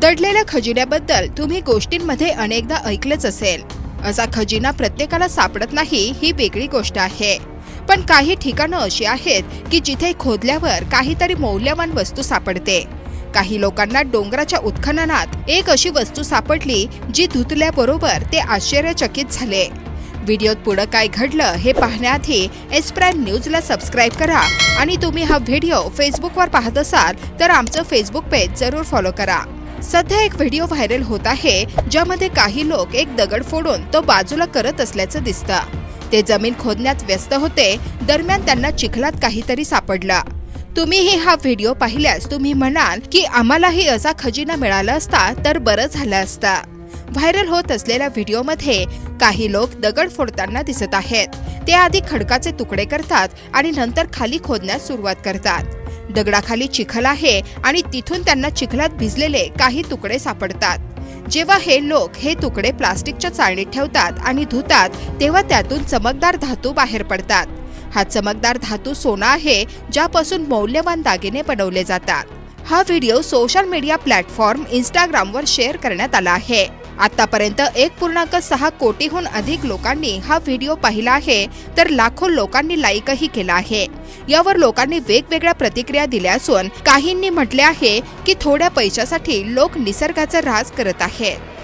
दडलेल्या खजिन्याबद्दल तुम्ही गोष्टींमध्ये अनेकदा ऐकलंच असेल. असा खजिना प्रत्येकाला सापडत नाही ही वेगळी गोष्ट आहे. पण काही ठिकाणं अशी आहेत की जिथे खोदल्यावर काहीतरी मौल्यवान वस्तू सापडते. काही लोकांना डोंगराच्या उत्खननात एक अशी वस्तू सापडली जी धुतल्याबरोबर ते आश्चर्यचकित झाले. व्हिडिओत पुढं काय घडलं हे पाहण्याआधी एसप्राईम न्यूजला सबस्क्राईब करा आणि तुम्ही हा व्हिडिओ फेसबुकवर पाहत असाल तर आमचं फेसबुक पेज जरूर फॉलो करा. सध्या एक व्हिडिओ व्हायरल होत आहे ज्यामध्ये काही लोक एक दगड फोडून तो बाजूला करत असल्याचं दिसतं. ते जमीन खोदण्यात व्यस्त होते दरम्यान त्यांना चिखलात काहीतरी सापडलं. तुम्हीही हा व्हिडिओ पाहिल्यास तुम्ही म्हणाल की आम्हालाही असा खजिना मिळाला असता तर बरं झालं असतं. व्हायरल होत असलेल्या व्हिडिओमध्ये काही लोक दगड फोडताना दिसत आहेत. ते आधी खडकाचे तुकडे करतात आणि नंतर खाली खोदण्यास सुरुवात करतात. दगडाखाली चिखल आहे आणि तिथून त्यांना चिखलात भिजलेले काही तुकडे सापडतात. जेव्हा हे लोक हे तुकडे प्लास्टिकच्या चाळणीत ठेवतात आणि धुतात तेव्हा त्यातून चमकदार धातू बाहेर पडतात. हा चमकदार धातू सोना आहे ज्यापासून मौल्यवान दागिने बनवले जातात. हा व्हिडिओ सोशल मीडिया प्लॅटफॉर्म इंस्टाग्रामवर शेअर करण्यात आला आहे. आतापर्यंत एक पूर्णांक सहा कोटीहून अधिक लोकांनी हा व्हिडिओ पाहिला आहे तर लाखो लोकांनी लाईकही केला आहे. यावर लोकांनी वेगवेगळ्या प्रतिक्रिया दिल्या असून काहींनी म्हटले आहे की थोड्या पैशासाठी लोक निसर्गाचा ऱ्हास करत आहेत.